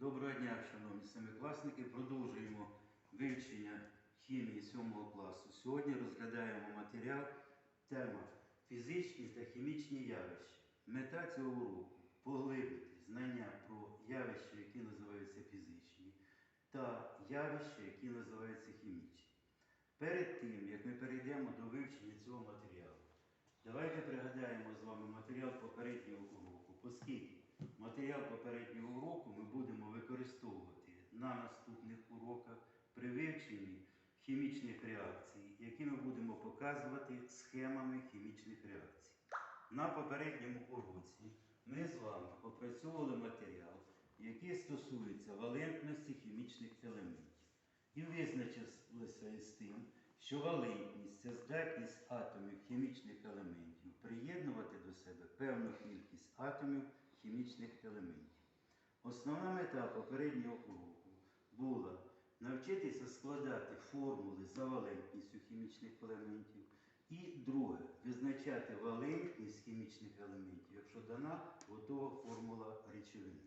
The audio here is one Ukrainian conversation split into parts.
Доброго дня, шановні семикласники. Продовжуємо вивчення хімії 7 класу. Сьогодні розглядаємо матеріал тема фізичні та хімічні явища. Мета цього уроку поглибити знання про явища, які називаються фізичні, та явища, які називаються хімічні. Перед тим, як ми перейдемо до вивчення цього матеріалу, давайте пригадаємо з вами матеріал попереднього уроку, оскільки матеріал попереднього уроку ми будемо використовувати на наступних уроках при вивченні хімічних реакцій, які ми будемо показувати схемами хімічних реакцій. На попередньому уроці ми з вами опрацьовували матеріал, який стосується валентності хімічних елементів. І визначилися із тим, що валентність це здатність атомів хімічних елементів приєднувати до себе певну кількість атомів хімічних елементів. Основна мета попереднього уроку була навчитися складати формули за валентністю хімічних елементів. І друге, визначати валентність хімічних елементів, якщо дана готова формула речовини.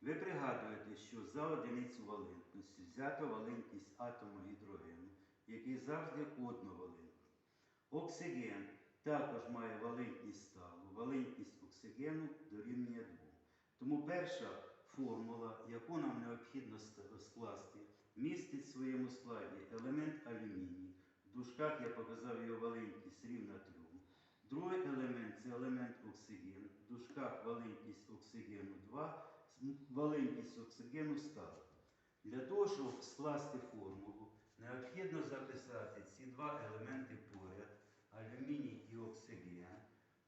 Ви пригадуєте, що за одиницю валентності взято валентність атому гідрогену, який завжди одновалентний. Оксиген також має валентність сталу, валентність оксигену дорівнює 2. Тому перша формула, яку нам необхідно скласти, містить в своєму складі елемент алюміній. В дужках я показав його валентність рівна 3. Другий елемент це елемент оксиген. В дужках валентність оксигену 2, валентність оксигену стала. Для того, щоб скласти формулу, необхідно записати ці два елементи поряд, алюміній і оксиген,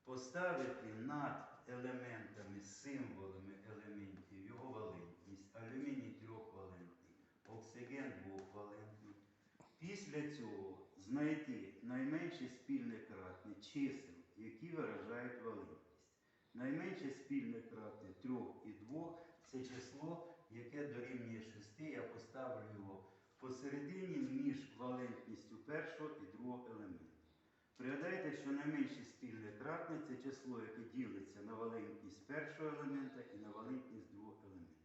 поставити над елементами, символами елементів його валентність, алюміній трьохвалентний, оксиген двохвалентний. Після цього знайти найменше спільне кратне чисел, які виражають валентність. Найменше спільне кратне 3 і 2 це число, яке дорівнює 6. Я поставлю його посередині між валентністю першого і другого елемента. Пригадайте, що найменше спільне кратне це число, яке ділиться на валентність першого елемента і на валентність другого елемента.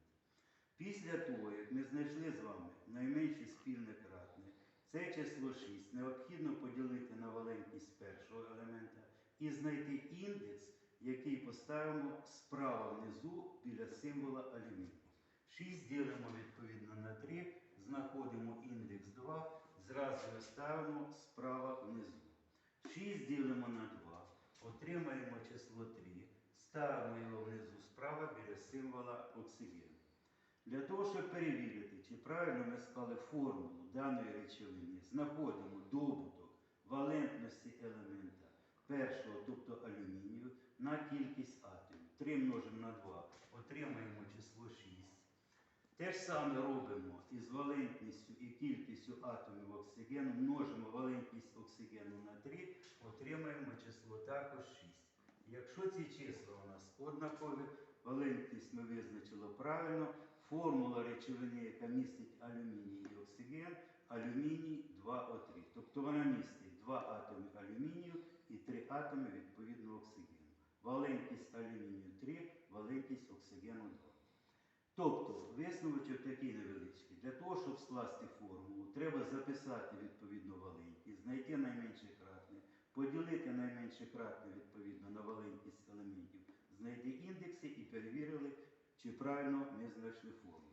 Після того, як ми знайшли з вами найменше спільне кратне, це число 6 необхідно поділити на валентність першого елемента і знайти індекс, який поставимо справа внизу біля символа алюмінію. 6 ділимо відповідно на 3, знаходимо індекс 2, зразу ставимо справа внизу. 6 ділимо на 2, отримаємо число 3, ставимо його внизу справа біля символа оксигену. Для того, щоб перевірити, чи правильно ми склали формулу даної речовини, знаходимо добуток валентності елемента першого, тобто алюмінію, на кількість атомів. 3 множимо на 2, отримаємо число 6. Те ж саме робимо із валентністю і кількістю атомів оксигену, множимо валентність оксигену на 3, отримаємо число також 6. Якщо ці числа у нас однакові, валентність ми визначили правильно, формула речовини, яка містить алюміній і оксиген, алюміній 2О3. Тобто вона містить 2 атоми алюмінію і 3 атоми відповідно оксигену. Валентність алюмінію 3, валентність оксигену 2. Тобто, висновочок такий невеличкий. Для того, щоб скласти формулу, треба записати відповідно валентність, знайти найменше кратне, поділити найменше кратне відповідно на валентність елементів, знайти індекси і перевірили, чи правильно ми знайшли формулу.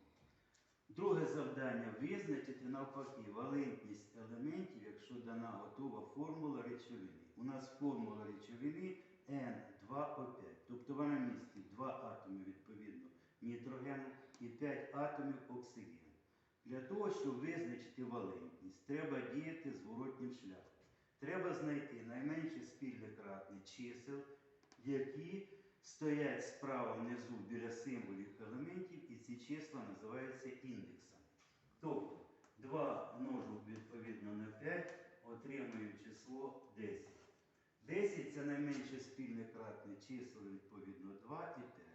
Друге завдання визначити навпаки валентність елементів, якщо дана готова формула речовини. У нас формула речовини N2O5, тобто вона містить 2 атоми відповідно нітрогену і 5 атомів оксигену. Для того, щоб визначити валентність, треба діяти зворотнім шляхом. Треба знайти найменше спільне кратне чисел, які стоять справа внизу біля символів елементів, і ці числа називаються індексами. Тобто 2 множу відповідно на 5, отримую число 10. 10 це найменше спільне кратне число, відповідно 2 і 5.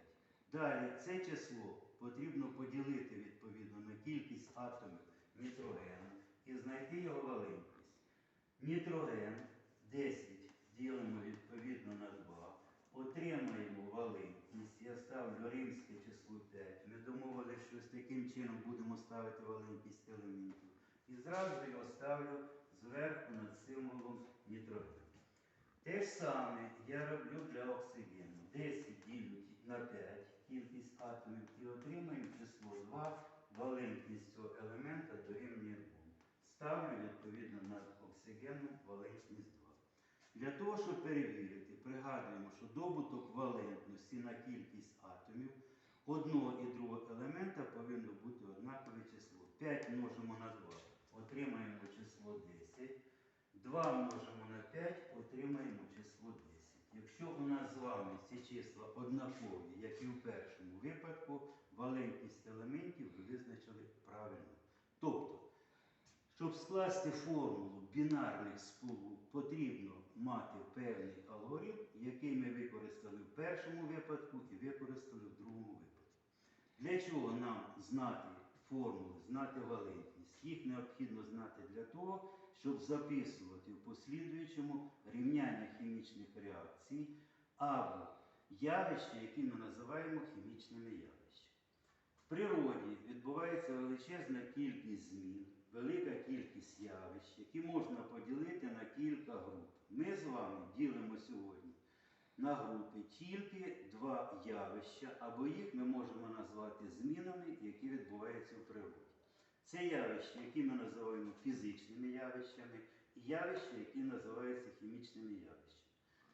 Далі це число потрібно поділити відповідно на кількість атомів нітрогену і знайти його валентність. Нітроген 10 ділимо відповідно на 2. Отримаємо валентність. Я ставлю римське число 5. Ми домовилися, що щось таким чином будемо ставити валентність елементів. І зразу його ставлю зверху над символом нітроген. Те ж саме я роблю для оксигену. 10 ділю на 5 кількість атомів і отримаємо число 2, валентність цього елемента дорівнює 2. Ставлю відповідно над оксигеном валентність 2. Для того, щоб перевірити, пригадуємо, що добуток валентності на кількість атомів одного і другого елемента повинно бути однакове число. 5 множимо на 2, отримаємо число 10. 2 множимо на 5, отримаємо число 10. Якщо у нас з вами ці числа однакові, як і в першому випадку, валентність елементів ви визначили правильно. Тобто, щоб скласти формулу бінарних сполук, потрібно мати певний алгоритм, який ми використали в першому випадку і використали в другому випадку. Для чого нам знати формули, знати валентність? Їх необхідно знати для того, щоб записувати в послідуючому рівняння хімічних реакцій або явища, які ми називаємо хімічними явищами. В природі відбувається величезна кількість змін, велика кількість явищ, які можна поділити на кілька груп. Ми з вами ділимо сьогодні на групи тільки два явища, або їх ми можемо назвати змінами, які відбуваються в природі. Це явища, які ми називаємо фізичними явищами, і явища, які називаються хімічними явищами.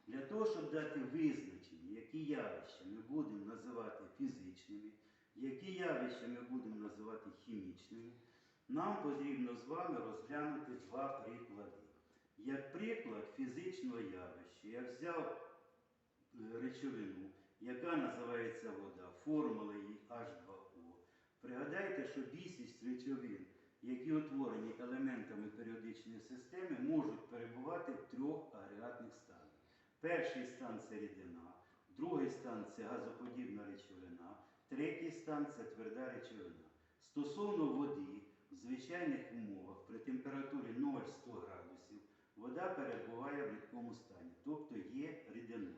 Для того, щоб дати визначення, які явища ми будемо називати фізичними, які явища ми будемо називати хімічними, нам потрібно з вами розглянути два приклади. Як приклад фізичного явища, я взяв е, речовину, яка називається вода, формула її H2O. Пригадайте, що більшість речовин, які утворені елементами періодичної системи, можуть перебувати в трьох агрегатних станах. Перший стан це рідина, другий стан це газоподібна речовина, третій стан це тверда речовина. Стосовно води, в звичайних умовах при температурі 0-100 градусів вода перебуває в рідкому стані, тобто є рідиною.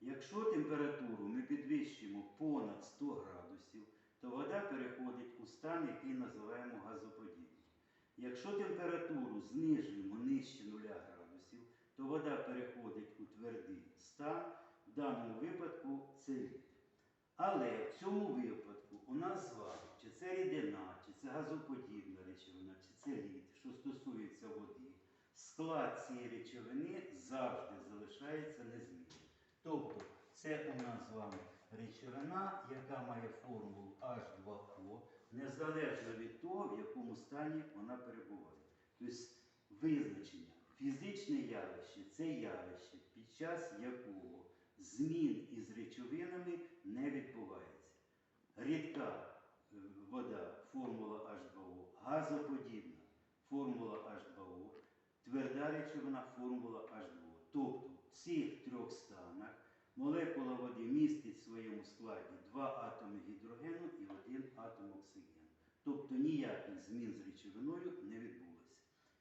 Якщо температуру ми підвищимо понад 100 градусів, то вода переходить у стан, який називаємо газоподібний. Якщо температуру знижуємо нижче 0 градусів, то вода переходить у твердий стан, в даному випадку це лід. Але в цьому випадку у нас з вами, чи це рідина, чи це газоподібна речовина, чи це лід, що стосується води, склад цієї речовини завжди залишається незмінним. Тобто це у нас з вами речовина, яка має формулу H2O, незалежно від того, в якому стані вона перебуває. Тобто визначення фізичне явище це явище, під час якого змін із речовинами не відбувається. Рідка е, вода, формула H2O, газоподібна формула H2O, тверда речовина формула H2O. Тобто в цих трьох станах молекула води містить в своєму складі два атоми гідрогену і один атом оксигену. Тобто ніяких змін з речовиною не відбулося.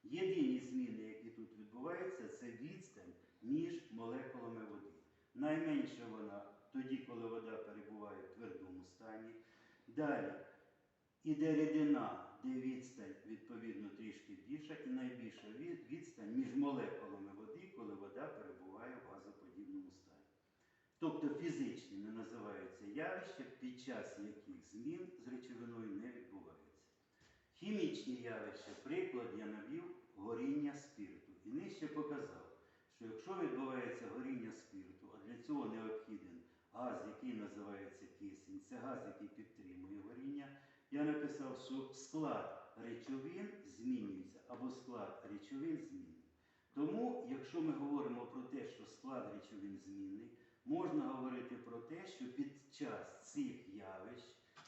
Єдині зміни, які тут відбуваються, це відстань між молекулами води. Найменша вона тоді, коли вода перебуває в твердому стані. Далі іде рідина, де відстань відповідно трішки більша, і найбільша відстань між молекулами води, коли вода перебуває в газоподібному стані. Тобто фізичними називаються явища, під час яких змін з речовиною не відбувається. Хімічні явища, приклад я навів горіння спирту. І нижче показав, що якщо відбувається горіння спирту, а для цього необхіден газ, який називається кисень, це газ, який підтримує горіння, я написав, що склад речовин змінюється або склад речовин змінюється. Тому, якщо ми говоримо про те, що склад речовин змінний, можна говорити про те, що під час цих явищ,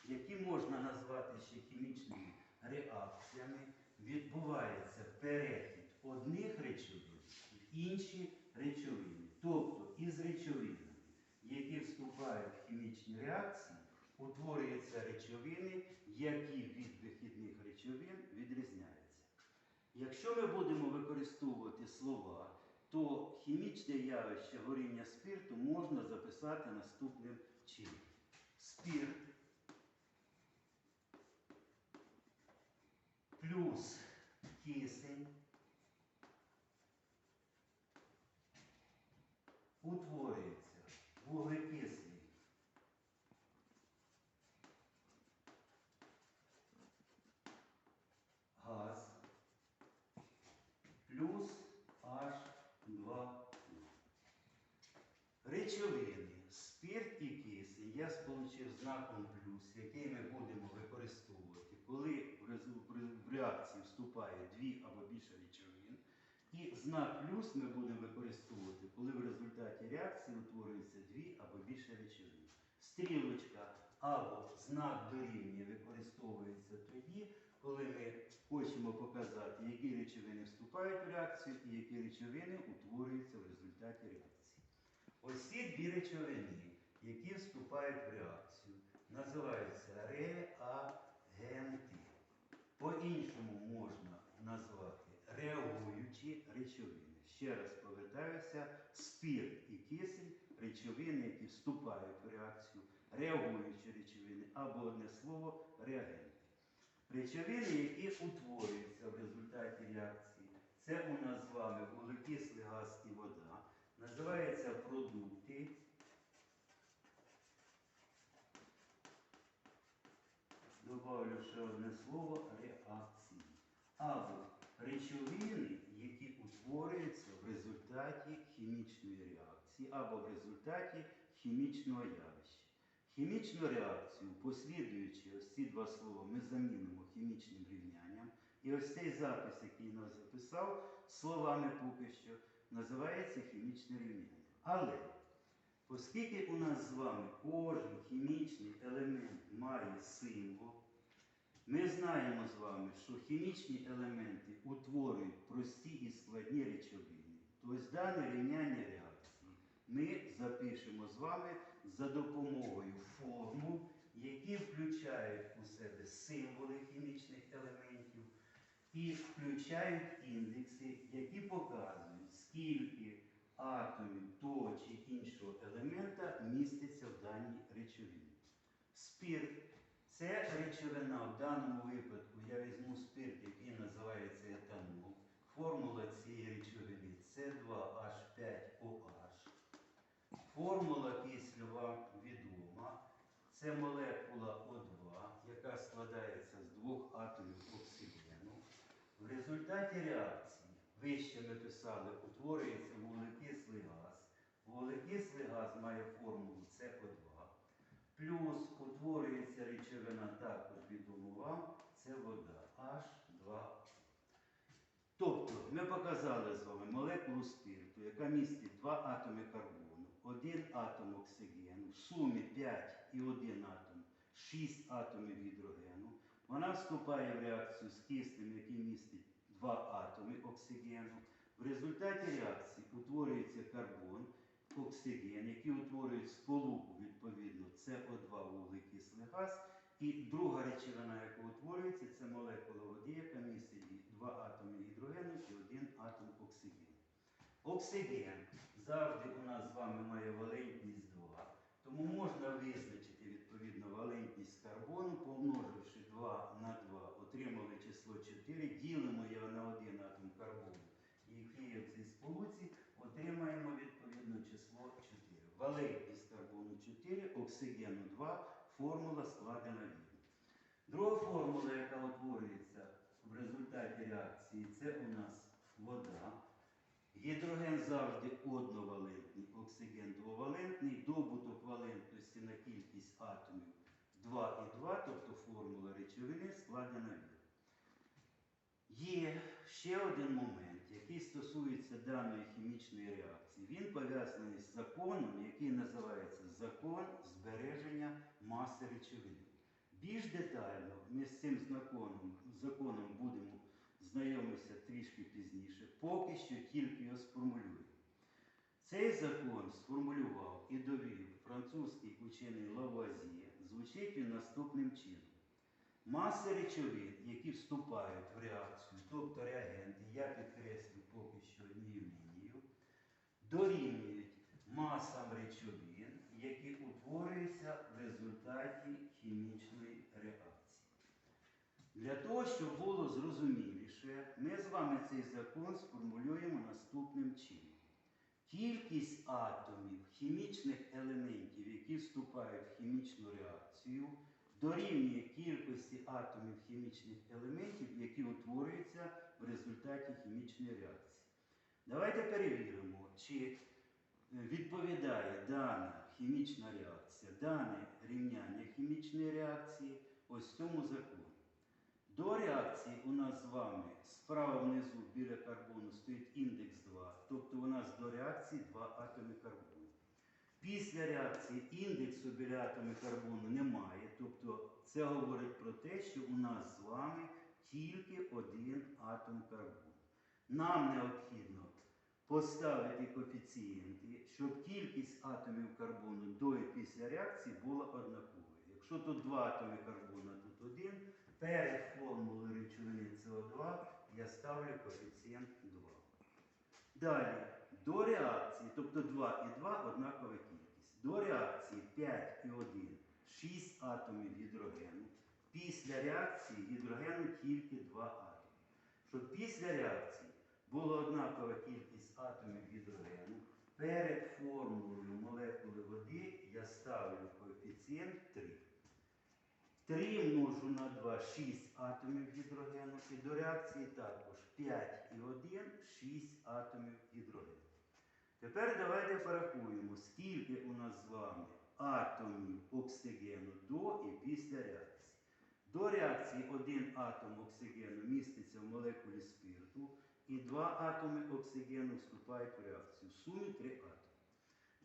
які можна назвати ще хімічними реакціями, відбувається перехід одних речовин в інші речовини. Тобто із речовинами, які вступають в хімічні реакції, утворюються речовини, які від вихідних речовин відрізняються. Якщо ми будемо використовувати слова, то хімічне явище горіння спирту можна записати наступним чином. Спирт плюс кисень. Речовини, спирт і кисень я сполучив знаком плюс, який ми будемо використовувати, коли в реакції вступає дві або більше речовин. І знак плюс ми будемо використовувати, коли в результаті реакції утворюється дві або більше речовин. Стрілочка або знак дорівнює використовується тоді, коли ми хочемо показати, які речовини вступають в реакцію і які речовини утворюються в результаті реакції. Ось ці дві речовини, які вступають в реакцію, називаються реагенти. По-іншому можна назвати реагуючі речовини. Ще раз повертаюся, спирт і кисень речовини, які вступають в реакцію, реагуючі речовини або одне слово реагенти. Речовини, які утворюються в результаті реакції, це у нас з вами вуглекислий газ і вода. Називаються продукти. Добавлю ще одне слово реакції. Або речовини, які утворюються в результаті хімічної реакції, або в результаті хімічного явища. Хімічну реакцію, послідуючи ось ці два слова, ми замінимо хімічним рівнянням. І ось цей запис, який я записав, словами поки що, називається хімічне рівняння. Але, оскільки у нас з вами кожен хімічний елемент має символ, ми знаємо з вами, що хімічні елементи утворюють прості і складні речовини. Тобто дане рівняння реакції ми запишемо з вами за допомогою формул, які включають у себе символи хімічних елементів і включають індекси, які показують, скільки атомів того чи іншого елемента міститься в даній речовині. Спирт це речовина в даному випадку я візьму спирт, який називається етанол. Формула цієї речовини С2H5OH. Формула кисню вам відома. Це молекула О2, яка складається з двох атомів оксигену. В результаті реакції, вище ми писали, утворюється вуглекислий газ. Вуглекислий газ має формулу СО2. Плюс утворюється речовина також відомо вам, це вода H2. Тобто ми показали з вами молекулу спирту, яка містить два атоми карбону, один атом оксигену, в сумі 5 і один атом, 6 атомів гідрогену. Вона вступає в реакцію з киснем, який містить два атоми оксигену. В результаті реакції утворюється карбон, оксиген, які утворюють сполуку, відповідно, СО2 вуглекислий газ. І друга речовина, яка утворюється, це молекула води, яка містить два атоми гідрогену і один атом оксигену. Оксиген завжди у нас з вами має валентність 2, тому можна визначити відповідно валентність карбону, помноживши 2 на 2, отримали число 4, ділимо його на один атом карбону, є в цій сполуці, отримаємо відповідно число 4. Валентність карбону 4, оксигену 2, формула складена вірно. Друга формула, яка утворюється в результаті реакції, це у нас вода. Гідроген завжди одновалентний, оксиген двовалентний, добуток валентності на кількість атомів 2 і 2, тобто формула речовини складена вірно. Є ще один момент, який стосується даної хімічної реакції. Він пов'язаний з законом, який називається закон збереження маси речовини. Більш детально ми з цим законом, законом будемо знайомитися трішки пізніше, поки що тільки його сформулюємо. Цей закон сформулював і довів французький учений Лавуазьє. Звучить він наступним чином. Маси речовин, які вступають в реакцію, тобто реагенти, я підкреслю поки що однією лінією, дорівнюють масам речовин, які утворюються в результаті хімічної реакції. Для того, щоб було зрозуміліше, ми з вами цей закон сформулюємо наступним чином. Кількість атомів хімічних елементів, які вступають в хімічну реакцію, дорівнює кількості атомів хімічних елементів, які утворюються в результаті хімічної реакції. Давайте перевіримо, чи е, відповідає дана хімічна реакція, дане рівняння хімічної реакції ось цьому закону. До реакції у нас з вами справа внизу біля карбону стоїть індекс 2, тобто у нас до реакції два атоми карбону. Після реакції індексу біля атоми карбону немає, тобто це говорить про те, що у нас з вами тільки один атом карбону. Нам необхідно поставити коефіцієнти, щоб кількість атомів карбону до і після реакції була однаковою. Якщо тут два атоми карбону, а тут один, перед формулою речовини СО2 я ставлю коефіцієнт 2. Далі, до реакції, тобто 2 і 2 однакова кількість. До реакції 5 і 1 6 атомів гідрогену. Після реакції гідрогену тільки 2 атоми. Щоб після реакції була однакова кількість атомів гідрогену, перед формулою молекули води я ставлю коефіцієнт 3. 3 множу на 2 6 атомів гідрогену і до реакції також 5 і 1 6 атомів гідрогену. Тепер давайте порахуємо, скільки у нас з вами атомів оксигену до і після реакції. До реакції один атом оксигену міститься в молекулі спирту, і два атоми оксигену вступають в реакцію. В сумі 3 атоми.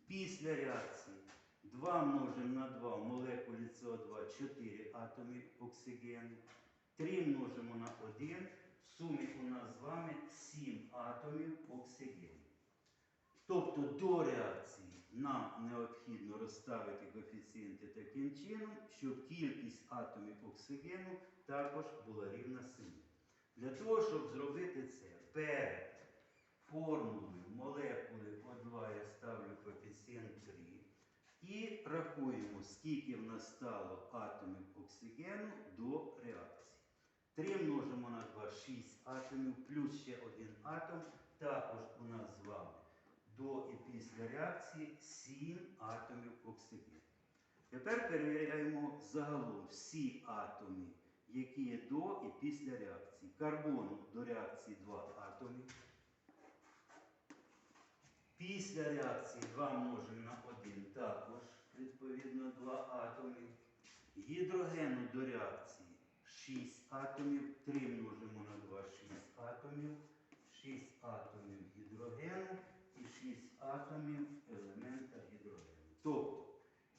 Після реакції 2 множимо на 2 в молекулі СО2 4 атоми оксигену. 3 множимо на 1. В сумі у нас з вами 7 атомів оксигену. Тобто до реакції нам необхідно розставити коефіцієнти таким чином, щоб кількість атомів оксигену також була рівна 7. Для того, щоб зробити це, перед формулою молекули О2 я ставлю коефіцієнт 3 і рахуємо, скільки в нас стало атомів оксигену до реакції. 3 множимо на 2 6 атомів, плюс ще один атом, також у нас з вами до і після реакції 7 атомів оксигену. Тепер перевіряємо загалом всі атоми, які є до і після реакції. Карбону до реакції 2 атоми. Після реакції 2 множимо на 1 також, відповідно, 2 атоми. Гідрогену до реакції 6 атомів, 3 множимо на 2 6 атомів, 6 атомів гідрогену і 6 атомів елемента гідрогену. Тобто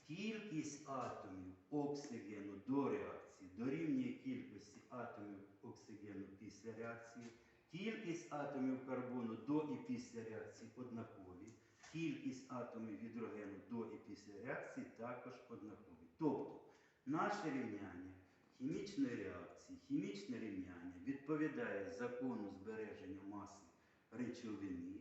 кількість атомів оксигену до реакції дорівнює кількості атомів оксигену після реакції. Кількість атомів карбону до і після реакції однакові. Кількість атомів гідрогену до і після реакції також однакові. Тобто наше рівняння хімічної реакції, хімічне рівняння відповідає закону збереження маси речовини,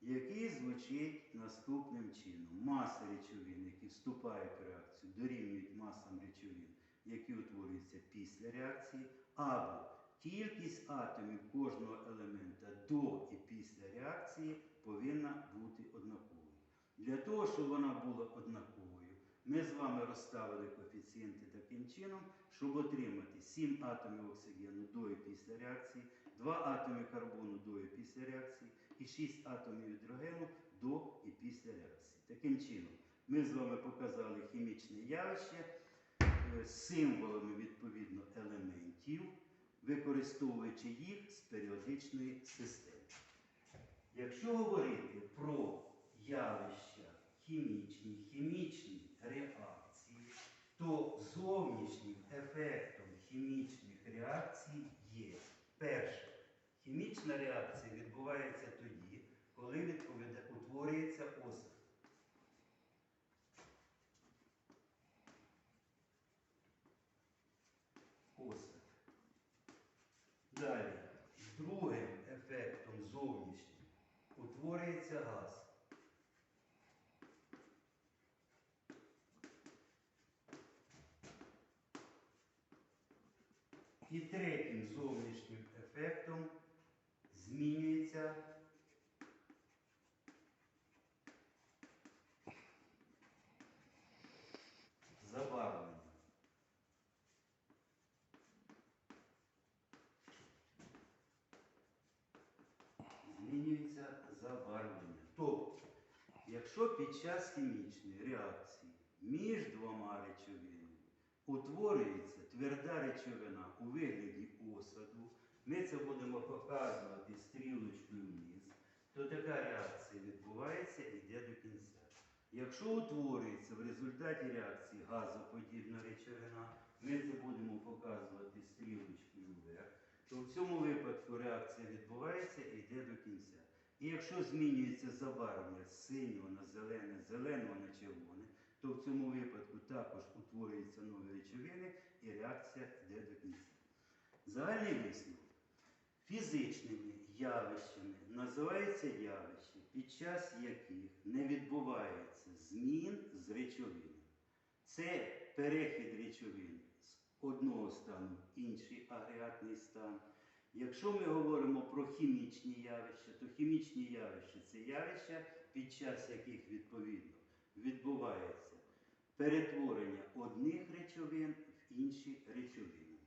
який звучить наступним чином. Маси речовин, які вступають в реакцію, дорівнюють масам речовин, які утворюються після реакції, або кількість атомів кожного елемента до і після реакції повинна бути однаковою. Для того, щоб вона була однаковою, ми з вами розставили коефіцієнти таким чином, щоб отримати 7 атомів оксигену до і після реакції, 2 атоми карбону до і після реакції і 6 атомів гідрогену до і після реакції. Таким чином, ми з вами показали хімічне явище е, з символами відповідно елементів, використовуючи їх з періодичної системи. Якщо говорити про явища хімічні, хімічні реакції, то зовнішнім ефектом хімічних реакцій є перше. Хімічна реакція відбувається тоді, коли відповіда- утворюється осад. Осад. Далі, другим ефектом зовнішнім утворюється газ. І третім зовнішнім ефектом змінюється забарвлення. Змінюється забарвлення. Тобто, якщо під час хімічної реакції між двома речовинами утворюється тверда речовина у вигляді осаду. Ми це будемо показувати стрілочкою вниз, то така реакція відбувається і йде до кінця. Якщо утворюється в результаті реакції газоподібна речовина, ми це будемо показувати стрілочкою вверх, то в цьому випадку реакція відбувається і йде до кінця. І якщо змінюється забарвлення з синього на зелене, зеленого на червоне, то в цьому випадку також утворюються нові речовини і реакція йде до кінця. Загальний висновок. Фізичними явищами називаються явища, під час яких не відбувається змін з речовини. Це перехід речовин з одного стану в інший агрегатний стан. Якщо ми говоримо про хімічні явища, то хімічні явища це явища, під час яких відповідно відбувається перетворення одних речовин в інші речовини.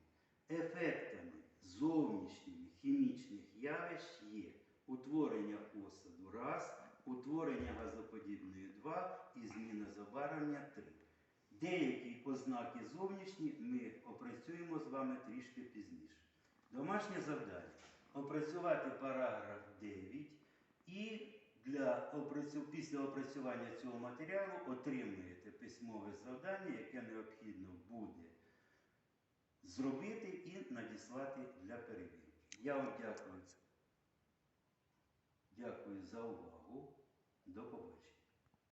Ефектами зовнішніх хімічних явищ є утворення осаду раз, утворення газоподібної 2 і зміна забарвлення 3. Деякі ознаки зовнішні ми опрацюємо з вами трішки пізніше. Домашнє завдання опрацювати параграф 9 і для після опрацювання цього матеріалу отримуєте письмове завдання, яке необхідно буде зробити і надіслати для перевірки. Я вам дякую. Дякую за увагу. До побачення.